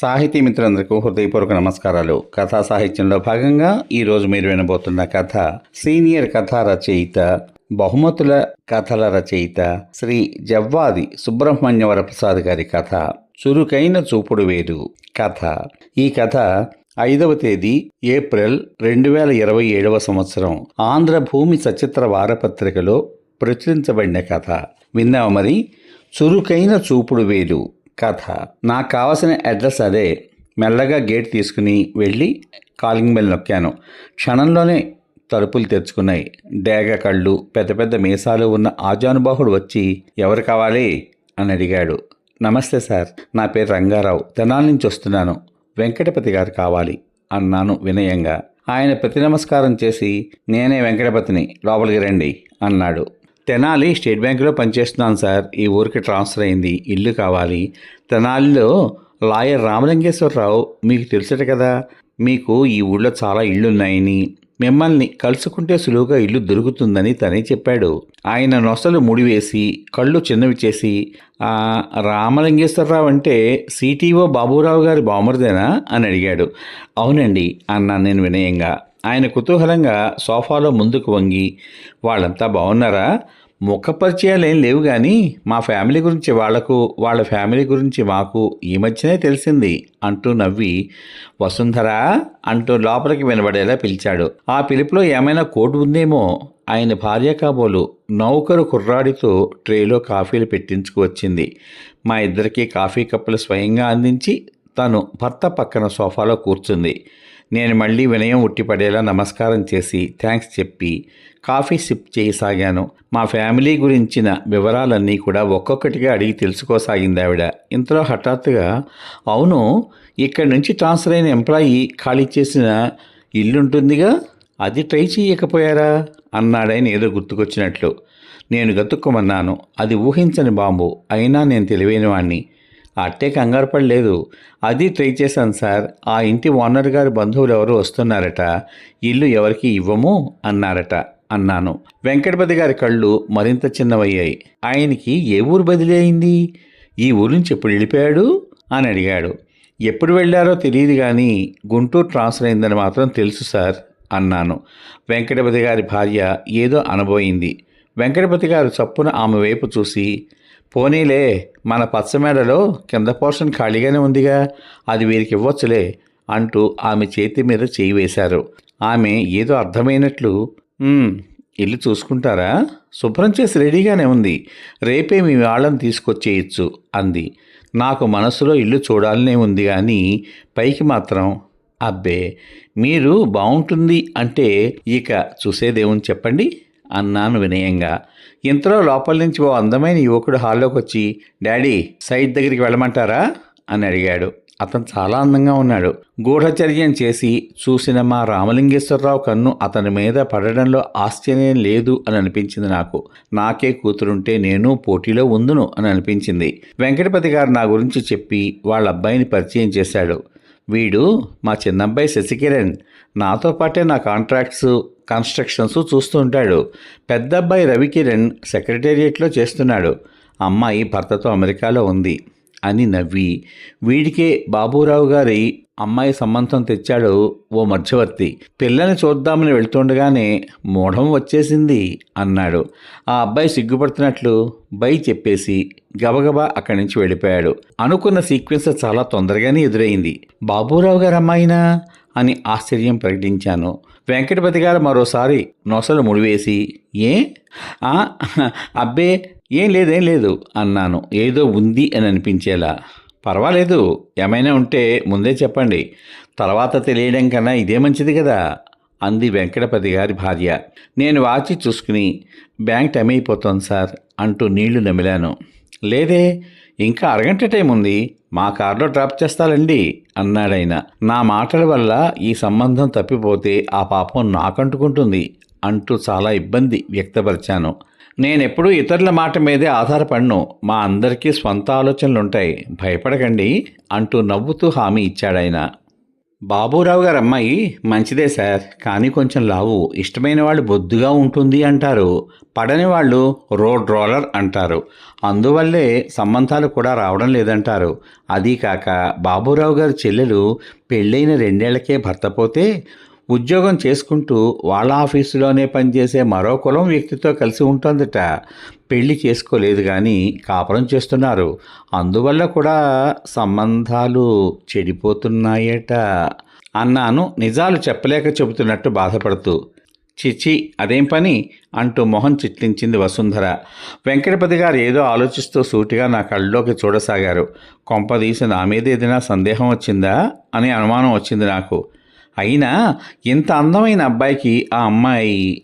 సాహితీ మిత్రులందరికీ హృదయపూర్వక నమస్కారాలు. కథా సాహిత్యంలో భాగంగా ఈరోజు మీరు వినబోతున్న కథ సీనియర్ కథా రచయిత బహుమతుల కథల రచయిత శ్రీ జవ్వాది సుబ్రహ్మణ్యవర ప్రసాద్ గారి కథ చురుకైన చూపుడు వేలు కథ. ఈ కథ ఐదవ తేదీ ఏప్రిల్ రెండు వేల ఇరవై ఏడవ సంవత్సరం ఆంధ్రభూమి సచిత్ర వారపత్రికలో ప్రచురించబడిన కథ. విన్నావు మరి? చురుకైన చూపుడు వేలు కథ. నాకు కావలసిన అడ్రస్ అదే. మెల్లగా గేట్ తీసుకుని వెళ్ళి కాలింగ్ బెల్ నొక్కాను. క్షణంలోనే తలుపులు తెరుచుకున్నాయి. డేగ కళ్ళు పెద్ద పెద్ద మీసాలు ఉన్న ఆజానుబాహుడు వచ్చి ఎవరు కావాలి? అని అడిగాడు. నమస్తే సార్. నా పేరు రంగారావు. తెనాలి నుంచి వస్తున్నాను. వెంకటపతి గారు కావాలి. అన్నాను వినయంగా. ఆయన ప్రతి నమస్కారం చేసి నేనే వెంకటపతిని. లోపలికి రండి. అన్నాడు. తెనాలి స్టేట్ బ్యాంకులో పనిచేస్తున్నాను సార్. ఈ ఊరికి ట్రాన్స్ఫర్ అయింది. ఇల్లు కావాలి. తెనాలిలో లాయర్ రామలింగేశ్వరరావు మీకు తెలుసట కదా? మీకు ఈ ఊళ్ళో చాలా ఇళ్ళున్నాయని. మిమ్మల్ని కలుసుకుంటే సులువుగా ఇల్లు దొరుకుతుందని తనే చెప్పాడు. ఆయన నొసలు ముడివేసి కళ్ళు చిన్నవి చేసి రామలింగేశ్వరరావు అంటే సిటీఓ బాబురావు గారి బామర్దేనా? అని అడిగాడు. అవునండి అన్నాను నేను వినయంగా. ఆయన కుతూహలంగా సోఫాలో ముందుకు వంగి వాళ్ళంతా బాగున్నారా? ముఖ పరిచయాలు ఏం లేవు కానీ మా ఫ్యామిలీ గురించి వాళ్ళకు వాళ్ళ ఫ్యామిలీ గురించి మాకు ఈ మధ్యనే తెలిసింది అంటూ నవ్వి వసుంధరా అంటూ లోపలికి వినబడేలా పిలిచాడు. ఆ పిలుపులో ఏమైనా కోటు ఉందేమో? ఆయన భార్య కాబోలు నౌకరు కుర్రాడితో ట్రేలో కాఫీలు పెట్టించుకు వచ్చింది. మా ఇద్దరికి కాఫీ కప్పులు స్వయంగా అందించి తను భర్త పక్కన సోఫాలో కూర్చుంది. నేను మళ్ళీ వినయం ఉట్టిపడేలా నమస్కారం చేసి థ్యాంక్స్ చెప్పి కాఫీ సిప్ చేయసాగాను. మా ఫ్యామిలీ గురించిన వివరాలన్నీ కూడా ఒక్కొక్కటిగా అడిగి తెలుసుకోసాగింది ఆవిడ. ఇంతలో హఠాత్తుగా అవును ఇక్కడి నుంచి ట్రాన్స్ఫర్ అయిన ఎంప్లాయీ ఖాళీ చేసిన ఇల్లుంటుందిగా? అది ట్రై చేయకపోయారా? అన్నాడైన ఏదో గుర్తుకొచ్చినట్లు. నేను గతుక్కుమన్నాను. అది ఊహించని బాంబు. అయినా నేను తెలివైన వాణ్ణి అట్టే కంగారు పడలేదు. అది ట్రై చేశాను సార్. ఆ ఇంటి ఓనర్ గారి బంధువులు ఎవరు వస్తున్నారట. ఇల్లు ఎవరికి ఇవ్వము అన్నారట అన్నాను. వెంకటపతి గారి కళ్ళు మరింత చిన్నవయ్యాయి. ఆయనకి ఏ ఊరు బదిలీ అయింది? ఈ ఊరు నుంచి ఎప్పుడు వెళ్ళిపోయాడు? అని అడిగాడు. ఎప్పుడు వెళ్ళారో తెలియదు కానీ గుంటూరు ట్రాన్స్ఫర్ అయిందని మాత్రం తెలుసు సార్ అన్నాను. వెంకటపతి గారి భార్య ఏదో అనబోయింది. వెంకటపతి గారు చప్పున ఆమె వైపు చూసి పోనీలే మన పచ్చమేడలో కింద పోర్షన్ ఖాళీగానే ఉందిగా. అది వీరికి ఇవ్వచ్చులే అంటూ ఆమె చేతి మీద చేయి వేశారు. ఆమె ఏదో అర్థమైనట్లు ఇల్లు చూసుకుంటారా? శుభ్రం చేసి రెడీగానే ఉంది. రేపే మీ వాళ్ళని తీసుకొచ్చేయచ్చు అంది. నాకు మనసులో ఇల్లు చూడాలనే ఉంది కానీ పైకి మాత్రం అబ్బే మీరు బాగుంటుంది అంటే ఇక చూసేదేముంది చెప్పండి అన్నాను వినయంగా. ఇంతలో లోపల నుంచి ఓ అందమైన యువకుడు హాల్లోకి వచ్చి డాడీ సైడ్ దగ్గరికి వెళ్ళమంటారా? అని అడిగాడు. అతను చాలా అందంగా ఉన్నాడు. గూఢచర్యం చేసి చూసిన మా రామలింగేశ్వరరావు కన్ను అతని మీద పడడంలో ఆశ్చర్యం లేదు అని అనిపించింది నాకు. నాకే కూతురుంటే నేను పోటీలో ఉందును అని అనిపించింది. వెంకటపతి గారు నా గురించి చెప్పి వాళ్ళ అబ్బాయిని పరిచయం చేశాడు. వీడు మా చిన్నబ్బాయి శశికిరణ్. నాతో పాటే నా కాంట్రాక్ట్స్ కన్స్ట్రక్షన్స్ చూస్తూ ఉంటాడు. పెద్ద అబ్బాయి రవికిరణ్ సెక్రటేరియట్లో చేస్తున్నాడు. అమ్మాయి భర్తతో అమెరికాలో ఉంది అని నవ్వి. వీడికే బాబురావు గారి అమ్మాయి సంబంధం తెచ్చాడు ఓ మధ్యవర్తి. పిల్లని చూద్దామని వెళ్తుండగానే మూఢం వచ్చేసింది అన్నాడు. ఆ అబ్బాయి సిగ్గుపడుతున్నట్లు బై చెప్పేసి గబగబా అక్కడి నుంచి వెళ్ళిపోయాడు. అనుకున్న సీక్వెన్స్ చాలా తొందరగానే ఎదురైంది. బాబురావు గారు అమ్మాయినా? అని ఆశ్చర్యం ప్రకటించాను. వెంకటపతి గారు మరోసారి నొసలు ముడివేసి ఏ? అబ్బే ఏం లేదేం లేదు అన్నాను. ఏదో ఉంది అని అనిపించేలా. పర్వాలేదు ఏమైనా ఉంటే ముందే చెప్పండి. తర్వాత తెలియడం కన్నా ఇదే మంచిది కదా అంది వెంకటపతి గారి భార్య. నేను వాచి చూసుకుని బ్యాంక్ టైం అయిపోతుంది సార్ అంటూ నీళ్ళు నమిలాను. లేదే ఇంకా అరగంట టైం ఉంది మా కార్లో డ్రాప్ చేస్తాలండి అన్నాడైన నా మాటల వల్ల ఈ సంబంధం తప్పిపోతే ఆ పాపం నాకంటుకుంటుంది అంటూ చాలా ఇబ్బంది వ్యక్తపరిచాను. నేనెప్పుడూ ఇతరుల మాట మీదే ఆధారపడను మా అందరికీ స్వంత ఆలోచనలుంటాయి భయపడకండి అంటూ నవ్వుతూ హామీ ఇచ్చాడాయన. బాబురావు గారు అమ్మాయి మంచిదే సార్ కానీ కొంచెం లావు. ఇష్టమైన వాళ్ళు బొద్దుగా ఉంటుంది అంటారు పడని వాళ్ళు రోడ్ రోలర్ అంటారు. అందువల్లే సంబంధాలు కూడా రావడం లేదంటారు. అదీ కాక బాబురావు గారి చెల్లెలు పెళ్ళైన రెండేళ్ళకే భర్త పోతే ఉద్యోగం చేసుకుంటూ వాళ్ళ ఆఫీసులోనే పనిచేసే మరో కులం వ్యక్తితో కలిసి ఉంటుందట. పెళ్ళి చేసుకోలేదు కానీ కాపురం చేస్తున్నారు. అందువల్ల కూడా సంబంధాలు చెడిపోతున్నాయట అన్నాను. నిజాలు చెప్పలేక చెబుతున్నట్టు బాధపడుతూ చిచి అదేం పని? అంటూ మొహం చిట్లించింది వసుంధర. వెంకటపతి గారు ఏదో ఆలోచిస్తూ సూటిగా నా కళ్ళలోకి చూడసాగారు. కొంపదీసి నా మీద ఏదైనా సందేహం వచ్చిందా అని అనుమానం వచ్చింది నాకు. అయినా ఇంత అందమైన అబ్బాయికి ఆ అమ్మాయి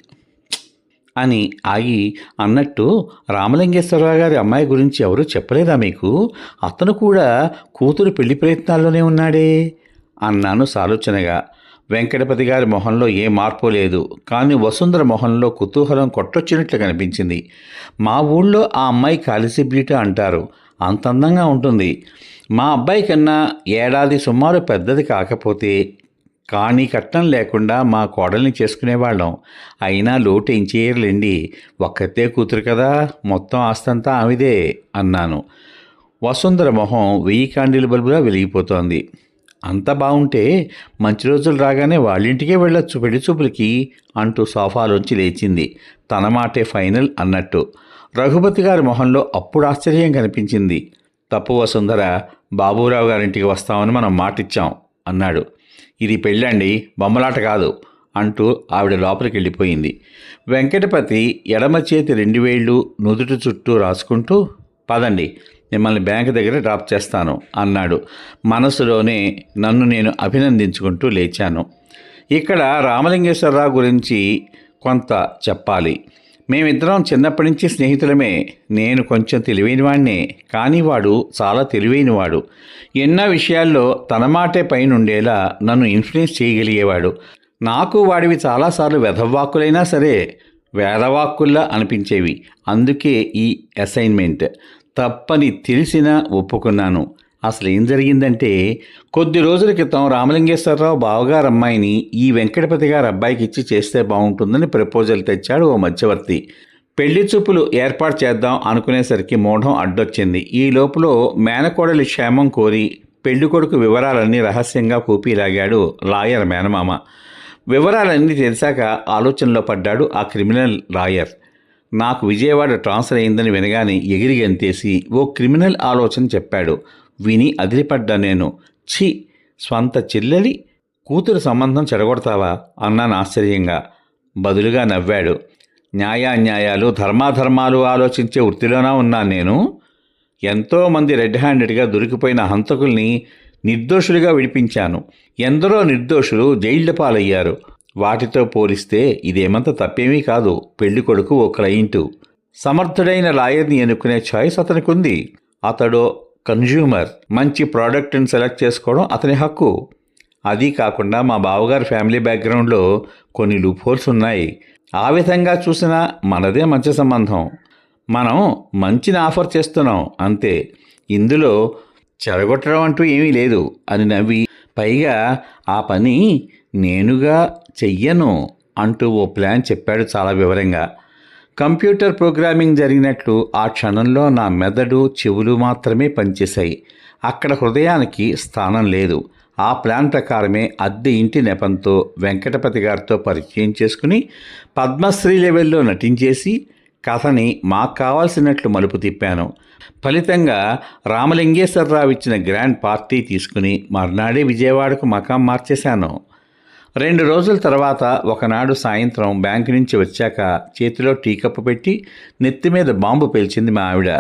అని ఆగి అన్నట్టు రామలింగేశ్వరరావు గారి అమ్మాయి గురించి ఎవరూ చెప్పలేదా మీకు? అతను కూడా కూతురు పెళ్ళి ప్రయత్నాల్లోనే ఉన్నాడే? అన్నాను సాలోచనగా. వెంకటపతి గారి మొహంలో ఏ మార్పు లేదు. కానీ వసుంధర మొహంలో కుతూహలం కొట్టొచ్చినట్లు కనిపించింది. మా ఊళ్ళో ఆ అమ్మాయి కాలిసి బ్యూటీ అంటారు. అంత అందంగా ఉంటుంది. మా అబ్బాయి కన్నా ఏడాది సుమారు పెద్దది కాకపోతే కానీ కట్నం లేకుండా మా కోడల్ని చేసుకునేవాళ్ళం. అయినా లోటు ఏం చేయర్లేండి. ఒక్కతే కూతురు కదా మొత్తం ఆస్తంతా ఆమెదే అన్నాను. వసుంధర మొహం వెయ్యి కాండీల బల్బులా వెలిగిపోతోంది. అంత బాగుంటే మంచి రోజులు రాగానే వాళ్ళింటికే వెళ్ళొచ్చు పెళ్ళి చూపులకి అంటూ సోఫాలోంచి లేచింది. తన మాటే ఫైనల్ అన్నట్టు. రఘుపతి గారి మొహంలో అప్పుడు ఆశ్చర్యం కనిపించింది. తప్పు వసుంధర బాబురావు గారింటికి వస్తామని మనం మాటిచ్చాం అన్నాడు. ఇది పెళ్ళండి బొమ్మలాట కాదు అంటూ ఆవిడ లోపలికి వెళ్ళిపోయింది. వెంకటపతి ఎడమ చేతి రెండు వేళ్ళు నుదుటి చుట్టూ రాసుకుంటూ పదండి మిమ్మల్ని బ్యాంక్ దగ్గర డ్రాప్ చేస్తాను అన్నాడు. మనసులోనే నన్ను నేను అభినందించుకుంటూ లేచాను. ఇక్కడ రామలింగేశ్వరరావు గురించి కొంత చెప్పాలి. మేమిద్దరం చిన్నప్పటి నుంచి స్నేహితులమే. నేను కొంచెం తెలివైనవాడినే కానీ వాడు చాలా తెలివైనవాడు. ఎన్నో విషయాల్లో తన మాటే పైనుండేలా నన్ను ఇన్ఫ్లుయెన్స్ చేయగలిగేవాడు. నాకు వాడివి చాలాసార్లు వెధవాక్కులైనా సరే వేదవాక్కుల్లా అనిపించేవి. అందుకే ఈ అసైన్మెంట్. తప్పని తెలిసినా ఒప్పుకున్నాను. అసలు ఏం జరిగిందంటే కొద్ది రోజుల క్రితం రామలింగేశ్వరరావు బావగారు అమ్మాయిని ఈ వెంకటపతి గారు అబ్బాయికి ఇచ్చి చేస్తే బాగుంటుందని ప్రపోజల్ తెచ్చాడు ఓ మధ్యవర్తి. పెళ్ళి చూపులు ఏర్పాటు చేద్దాం అనుకునేసరికి మూఢం అడ్డొచ్చింది. ఈ లోపల మేనకోడలి క్షేమం కోరి పెళ్ళి కొడుకు వివరాలన్నీ రహస్యంగా కూపిలాగాడు లాయర్ మేనమామ. వివరాలన్నీ తెలిసాక ఆలోచనలో పడ్డాడు ఆ క్రిమినల్ లాయర్. నాకు విజయవాడ ట్రాన్స్ఫర్ అయిందని వినగానే ఎగిరి గంతేసి ఓ క్రిమినల్ ఆలోచన చెప్పాడు. విని అదిరిపడ్డా నేను. ఛీ స్వంత చెల్లెలి కూతురు సంబంధం చెడగొడతావా? అన్నాను ఆశ్చర్యంగా. బదులుగా నవ్వాడు. న్యాయాన్యాయాలు ధర్మాధర్మాలు ఆలోచించే వృత్తిలోనా ఉన్నాను నేను? ఎంతోమంది రెడ్ హ్యాండెడ్గా దొరికిపోయిన హంతకుల్ని నిర్దోషులుగా విడిపించాను. ఎందరో నిర్దోషులు జైళ్ళ పాలయ్యారు. వాటితో పోలిస్తే ఇదేమంత తప్పేమీ కాదు. పెళ్ళి కొడుకు ఓ క్లయింటు సమర్థుడైన లాయర్ని ఎన్నుకునే ఛాయిస్ అతనికి ఉంది. అతడు కన్జ్యూమర్ మంచి ప్రోడక్ట్ని సెలెక్ట్ చేసుకోవడం అతని హక్కు. అది కాకుండా మా బావగారి ఫ్యామిలీ బ్యాక్గ్రౌండ్లో కొన్ని లూప్హోల్స్ ఉన్నాయి. ఆ విధంగా చూసినా మనదే మంచి సంబంధం. మనం మంచిని ఆఫర్ చేస్తున్నాం అంతే. ఇందులో చెడగొట్టడం అంటూ ఏమీ లేదు. అని నవ్వి పైగా ఆ పని నేనుగా చెయ్యను అంటూ ఓ ప్లాన్ చెప్పాడు చాలా వివరంగా. కంప్యూటర్ ప్రోగ్రామింగ్ జరిగినట్లు ఆ క్షణంలో నా మెదడు చెవులు మాత్రమే పనిచేశాయి. అక్కడ హృదయానికి స్థానం లేదు. ఆ ప్లాన్ ప్రకారమే అద్దె ఇంటి నెపంతో వెంకటపతి గారితో పరిచయం చేసుకుని పద్మశ్రీ లెవెల్లో నటించేసి కథని మాకు కావాల్సినట్లు మలుపు తిప్పాను. ఫలితంగా రామలింగేశ్వరరావు ఇచ్చిన గ్రాండ్ పార్టీ తీసుకుని మర్నాడే విజయవాడకు మకాం మార్చేశాను. రెండు రోజుల తర్వాత ఒకనాడు సాయంత్రం బ్యాంకు నుంచి వచ్చాక చేతిలో టీ కప్పు పెట్టి నెత్తి మీద బాంబు పేల్చింది మా ఆవిడ.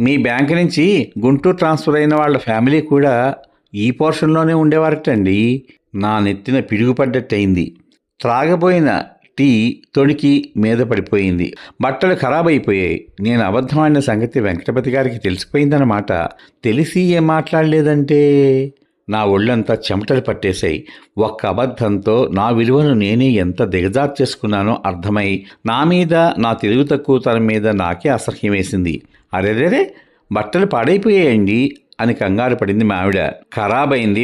మీ బ్యాంకు నుంచి గుంటూరు ట్రాన్స్ఫర్ అయిన వాళ్ళ ఫ్యామిలీ కూడా ఈ పోర్షన్లోనే ఉండేవారటండి. నా నెత్తిన పిడుగుపడ్డట్టయింది. త్రాగబోయిన టీ తొడికి మీద పడిపోయింది. బట్టలు ఖరాబ్ అయిపోయాయి. నేను అబద్ధమైన సంగతి వెంకటపతి గారికి తెలిసిపోయిందన్నమాట. తెలిసి ఏం మాట్లాడలేదంటే నా ఒళ్ళంతా చెమటలు పట్టేశాయి. ఒక్క అబద్ధంతో నా విలువను నేనే ఎంత దిగజార్చేసుకున్నానో అర్థమై నా మీద నా తెలుగు తక్కువతనం మీద నాకే అసహ్యం వేసింది. అరేరేరే! బట్టలు పాడైపోయాయండి అని కంగారు పడింది మా ఆవిడ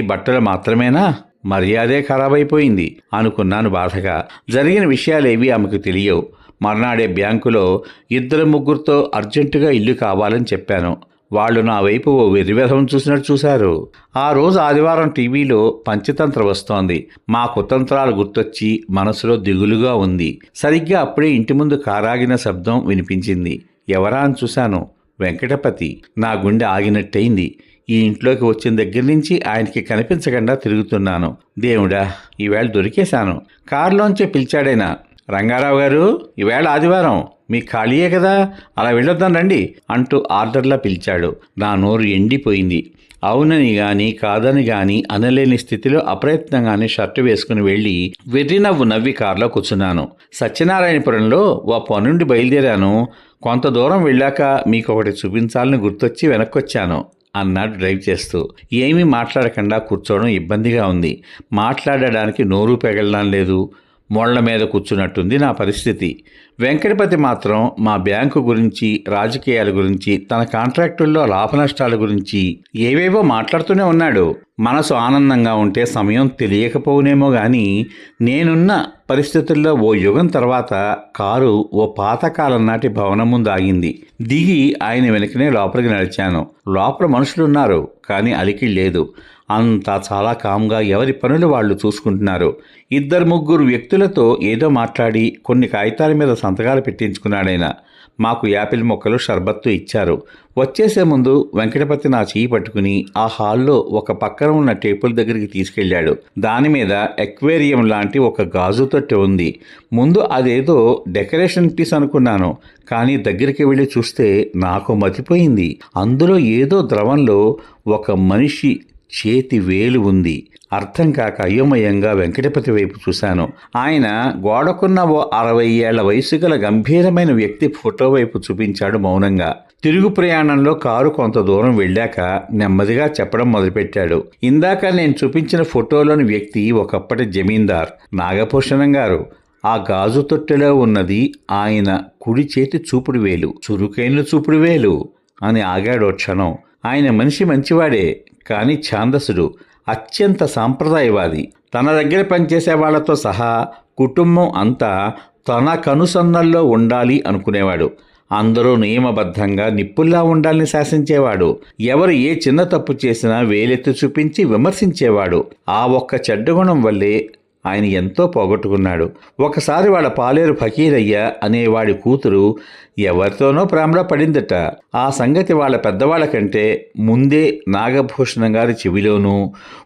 బట్టలు మాత్రమేనా? మర్యాదే ఖరాబైపోయింది అనుకున్నాను బాధగా. జరిగిన విషయాలేవి ఆమెకు తెలియవు. మర్నాడే బ్యాంకులో ఇద్దరు ముగ్గురితో అర్జెంటుగా ఇల్లు కావాలని చెప్పాను. వాళ్ళు నా వైపు ఓ వెర్రివెధం చూసినట్టు చూశారు. ఆ రోజు ఆదివారం టీవీలో పంచతంత్ర వస్తోంది. మా కుతంత్రాలు గుర్తొచ్చి మనసులో దిగులుగా ఉంది. సరిగ్గా అప్పుడే ఇంటి ముందు కారాగిన శబ్దం వినిపించింది. ఎవరా అని చూశాను. వెంకటపతి. నా గుండె ఆగినట్టయింది. ఈ ఇంట్లోకి వచ్చిన దగ్గర నుంచి ఆయనకి కనిపించకుండా తిరుగుతున్నాను. దేవుడా ఈవేళ దొరికేశాను. కారులోంచే పిలిచాడైనా? రంగారావు గారు ఈవేళ ఆదివారం మీ ఖాళీయే కదా అలా వెళ్ళొద్దాం రండి అంటూ ఆర్డర్లా పిలిచాడు. నా నోరు ఎండిపోయింది. అవునని గాని కాదని గాని అనలేని స్థితిలో అప్రయత్నంగానే షర్టు వేసుకుని వెళ్ళి వెర్రి నవ్వు నవ్వి కారులో కూర్చున్నాను. సత్యనారాయణపురంలో ఓ పనుండి బయలుదేరాను. కొంత దూరం వెళ్ళాక మీకు ఒకటి చూపించాలని గుర్తొచ్చి వెనక్కొచ్చాను అన్నాడు డ్రైవ్ చేస్తూ. ఏమీ మాట్లాడకుండా కూర్చోవడం ఇబ్బందిగా ఉంది. మాట్లాడడానికి నోరు పెగలడం లేదు. మొళ్ళ మీద కూర్చున్నట్టుంది నా పరిస్థితి. వెంకటపతి మాత్రం మా బ్యాంకు గురించి రాజకీయాల గురించి తన కాంట్రాక్టుల్లో లాభనష్టాల గురించి ఏవేవో మాట్లాడుతూనే ఉన్నాడు. మనసు ఆనందంగా ఉంటే సమయం తెలియకపోవునేమో కానీ నేనున్న పరిస్థితుల్లో ఓ యుగం తర్వాత కారు ఓ పాతకాలం నాటి భవనం ముందు ఆగింది. దిగి ఆయన వెనుకనే లోపలికి నడిచాను. లోపల మనుషులున్నారు కానీ అలికి లేదు. అంతా చాలా కామ్గా ఎవరి పనులు వాళ్ళు చూసుకుంటున్నారు. ఇద్దరు ముగ్గురు వ్యక్తులతో ఏదో మాట్లాడి కొన్ని కాగితాల మీద సంతకాలు పెట్టించుకున్నాడైన. మాకు యాపిల్ మొక్కలు షర్బత్తు ఇచ్చారు. వచ్చేసే ముందు వెంకటపతి నా చేయి పట్టుకుని ఆ హాల్లో ఒక పక్కన ఉన్న టేబుల్ దగ్గరికి తీసుకెళ్ళాడు. దాని మీద ఎక్వేరియం లాంటి ఒక గాజు తొట్టె ఉంది. ముందు అదేదో డెకరేషన్ పీస్ అనుకున్నాను. కానీ దగ్గరికి వెళ్ళి చూస్తే నాకు మతిపోయింది. అందులో ఏదో ద్రవంలో ఒక మనిషి చేతి వేలు ఉంది. అర్థం కాక అయోమయంగా వెంకటపతి వైపు చూశాను. ఆయన గోడకున్న ఓ అరవై ఏళ్ళ వయసు గల గంభీరమైన వ్యక్తి ఫోటో వైపు చూపించాడు మౌనంగా. తిరుగు ప్రయాణంలో కారు కొంత దూరం వెళ్ళాక నెమ్మదిగా చెప్పడం మొదలుపెట్టాడు. ఇందాక నేను చూపించిన ఫోటోలోని వ్యక్తి ఒకప్పటి జమీందార్ నాగభూషణం గారు. ఆ గాజు తొట్టెలో ఉన్నది ఆయన కుడి చేతి చూపుడు వేలు. చురుకైన చూపుడు వేలు అని ఆగాడో క్షణం. ఆయన మనిషి మంచివాడే. కానీ ఛాందసుడు అత్యంత సాంప్రదాయవాది. తన దగ్గర పనిచేసే వాళ్ళతో సహా కుటుంబం అంతా తన కనుసన్నల్లో ఉండాలి అనుకునేవాడు. అందరూ నియమబద్ధంగా నిప్పుల్లా ఉండాలని శాసించేవాడు. ఎవరు ఏ చిన్న తప్పు చేసినా వేలెత్తి చూపించి విమర్శించేవాడు. ఆ ఒక్క చెడ్డ గుణం వల్లే ఆయన ఎంతో పోగొట్టుకున్నాడు. ఒకసారి వాళ్ళ పాలేరు ఫకీరయ్య అనేవాడి కూతురు ఎవరితోనో ప్రేమలో పడిందట. ఆ సంగతి వాళ్ళ పెద్దవాళ్ళ కంటే ముందే నాగభూషణం గారి చెవిలోనూ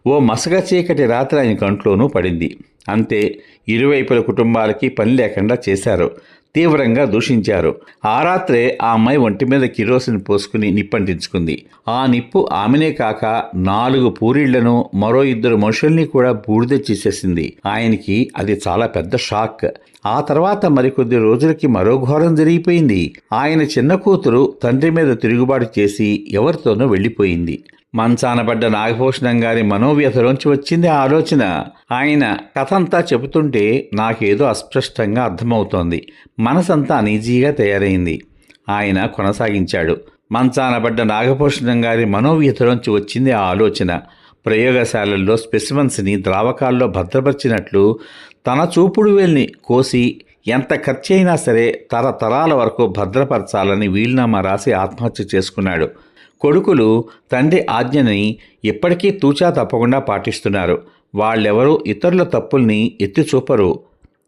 ఓ మసగ చీకటి రాత్రి ఆయన కంట్లోనూ పడింది. అంతే ఇరువైపుల కుటుంబాలకి పని లేకుండా చేశారు. తీవ్రంగా దూషించారు. ఆ రాత్రే ఆ అమ్మాయి ఒంటి మీద కిరోసిన్ పోసుకుని నిప్పంటించుకుంది. ఆ నిప్పు ఆమెనే కాక నాలుగు పూరిళ్ళను మరో ఇద్దరు మనుషుల్ని కూడా బూడిద చేసేసింది. ఆయనకి అది చాలా పెద్ద షాక్. ఆ తర్వాత మరికొద్ది రోజులకి మరో ఘోరం జరిగిపోయింది. ఆయన చిన్న కూతురు తండ్రి మీద తిరుగుబాటు చేసి ఎవరితోనో వెళ్ళిపోయింది. మంచానబడ్డ నాగభూషణం గారి మనోవ్యధలోంచి వచ్చింది ఆ ఆలోచన. ఆయన కథంతా చెబుతుంటే నాకేదో అస్పష్టంగా అర్థమవుతోంది. మనసంతా అనీజీగా తయారైంది. ఆయన కొనసాగించాడు. మంచానబడ్డ నాగభూషణం గారి మనోవ్యధలోంచి వచ్చింది ఆ ఆలోచన. ప్రయోగశాలల్లో స్పెసిమన్స్ని ద్రావకాల్లో భద్రపరిచినట్లు తన చూపుడు వేల్ని కోసి ఎంత ఖర్చైనా సరే తరతరాల వరకు భద్రపరచాలని వీలునామా రాసి ఆత్మహత్య చేసుకున్నాడు. కొడుకులు తండ్రి ఆజ్ఞని ఎప్పటికీ తూచా తప్పకుండా పాటిస్తున్నారు. వాళ్ళెవరూ ఇతరుల తప్పుల్ని ఎత్తి చూపరు.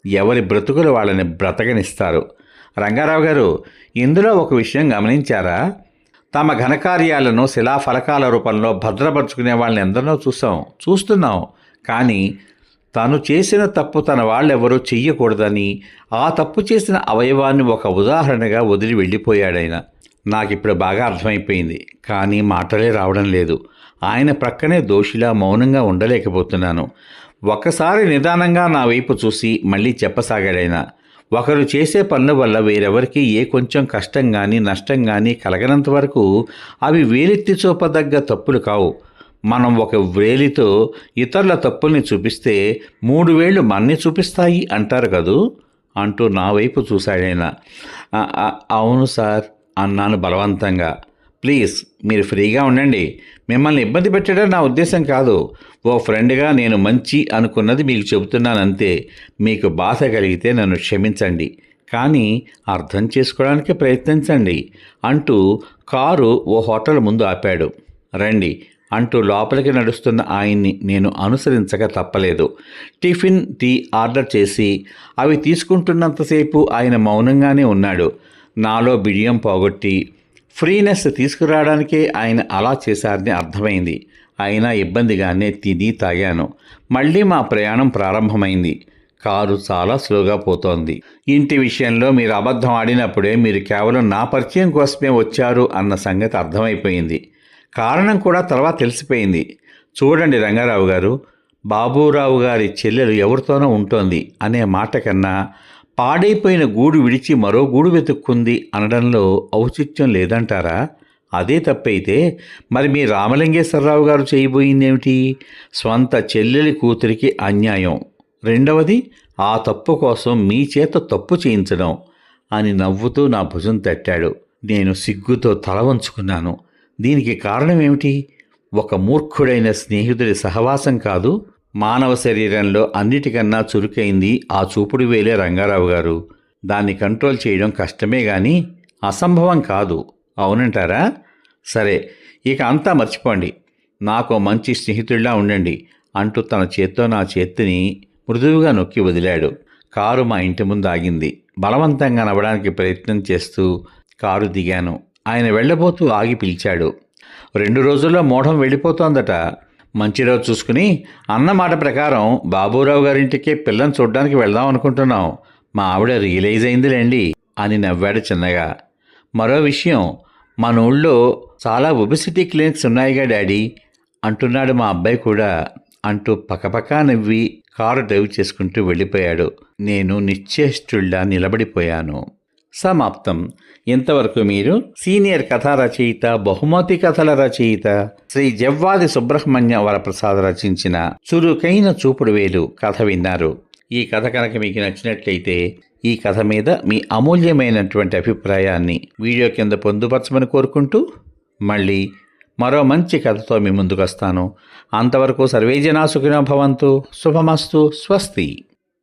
ఎవరి బ్రతుకులు వాళ్ళని బ్రతకనిస్తారు. రంగారావు గారు ఇందులో ఒక విషయం గమనించారా? తమ ఘనకార్యాలను శిలాఫలకాల రూపంలో భద్రపరుచుకునే వాళ్ళని ఎందరినో చూసాం చూస్తున్నాం. కానీ తను చేసిన తప్పు తన వాళ్ళెవరూ చెయ్యకూడదని ఆ తప్పు చేసిన అవయవాన్ని ఒక ఉదాహరణగా వదిలి వెళ్ళిపోయాడైనా నాకు ఇప్పుడు బాగా అర్థమైపోయింది కానీ మాటలే రావడం లేదు. ఆయన ప్రక్కనే దోషిలా మౌనంగా ఉండలేకపోతున్నాను. ఒకసారి నిదానంగా నా వైపు చూసి మళ్ళీ చెప్పసాగాడైనా ఒకరు చేసే పనుల వల్ల వేరెవరికి ఏ కొంచెం కష్టం కానీ నష్టం కానీ కలగనంత వరకు అవి వేలెత్తి చూపదగ్గ తప్పులు కావు. మనం ఒక వేలితో ఇతరుల తప్పుల్ని చూపిస్తే మూడు వేళ్ళు మన్ని చూపిస్తాయి అంటారు కదూ? అంటూ నా వైపు చూశాడైనా. అవును సార్ అన్నాను బలవంతంగా. ప్లీజ్ మీరు ఫ్రీగా ఉండండి. మిమ్మల్ని ఇబ్బంది పెట్టడం నా ఉద్దేశం కాదు. ఓ ఫ్రెండ్గా నేను మంచి అనుకున్నది మీకు చెబుతున్నాను అంతే మీకు బాధ కలిగితే నన్ను క్షమించండి. కానీ అర్థం చేసుకోవడానికి ప్రయత్నించండి అంటూ కారు ఓ హోటల్ ముందు ఆపాడు. రండి అంటూ లోపలికి నడుస్తున్న ఆయన్ని నేను అనుసరించక తప్పలేదు. టిఫిన్ టీ ఆర్డర్ చేసి అవి తీసుకుంటున్నంతసేపు ఆయన మౌనంగానే ఉన్నాడు. నాలో బిడియం పోగొట్టి ఫ్రీనెస్ తీసుకురావడానికే ఆయన అలా చేశారని అర్థమైంది. అయినా ఇబ్బందిగానే తిని తాగాను. మళ్ళీ మా ప్రయాణం ప్రారంభమైంది. కారు చాలా స్లోగా పోతోంది. ఇంటి విషయంలో మీరు అబద్ధం ఆడినప్పుడే మీరు కేవలం నా పరిచయం కోసమే వచ్చారు అన్న సంగతి అర్థమైపోయింది. కారణం కూడా తర్వాత తెలిసిపోయింది. చూడండి రంగారావు గారు బాబూరావు గారి చెల్లెలు ఎవరితోనో ఉంటోంది అనే మాట కన్నా పాడైపోయిన గూడు విడిచి మరో గూడు వెతుక్కుంది అనడంలో ఔచిత్యం లేదంటారా? అదే తప్పైతే మరి మీ రామలింగేశ్వరరావు గారు చేయబోయిందేమిటి? స్వంత చెల్లెలి కూతురికి అన్యాయం. రెండవది ఆ తప్పు కోసం మీ చేత తప్పు చేయించడం అని నవ్వుతూ నా భుజం తట్టాడు. నేను సిగ్గుతో తల వంచుకున్నాను. దీనికి కారణం ఏమిటి ఒక మూర్ఖుడైన స్నేహితుడి సహవాసం కాదు మానవ శరీరంలో అన్నిటికన్నా చురుకైంది ఆ చూపుడు వేలే రంగారావు గారు. దాన్ని కంట్రోల్ చేయడం కష్టమే గాని అసంభవం కాదు. అవునంటారా? సరే ఇక అంతా మర్చిపోండి. నాకు మంచి స్నేహితుడిలా ఉండండి అంటూ తన చేత్తో నా చేతిని మృదువుగా నొక్కి వదిలాడు. కారు మా ఇంటి ముందు ఆగింది. బలవంతంగా నవ్వడానికి ప్రయత్నం చేస్తూ కారు దిగాను. ఆయన వెళ్ళబోతూ ఆగి పిలిచాడు. రెండు రోజుల్లో మోఢం వెళ్ళిపోతోందట. మంచి రోజు చూసుకుని అన్నమాట ప్రకారం బాబూరావు గారింటికి పిల్లని చూడ్డానికి వెళ్దాం అనుకుంటున్నాం. మా ఆవిడ రియలైజ్ అయిందిలేండి అని నవ్వాడు చిన్నగా. మరో విషయం మన ఊళ్ళో చాలా ఒబిసిటీ క్లినిక్స్ ఉన్నాయిగా డాడీ అంటున్నాడు మా అబ్బాయి కూడా అంటూ పకపకా నవ్వి కారు డ్రైవ్ చేసుకుంటూ వెళ్ళిపోయాడు. నేను నిశ్చేష్టుల్లా నిలబడిపోయాను. సమాప్తం. ఇంతవరకు మీరు? సీనియర్ కథా రచయిత బహుమతి కథల రచయిత శ్రీ జవ్వాది సుబ్రహ్మణ్య వరప్రసాద్ రచించిన చురుకైన చూపుడు వేలు కథ విన్నారు. ఈ కథ కనుక మీకు నచ్చినట్లయితే ఈ కథ మీద మీ అమూల్యమైనటువంటి అభిప్రాయాన్ని వీడియో కింద పొందుపరచమని కోరుకుంటూ మళ్ళీ మరో మంచి కథతో మీ ముందుకు వస్తాను అంతవరకు సర్వేజనా సుఖినో భవంతు. శుభమస్తు. స్వస్తి.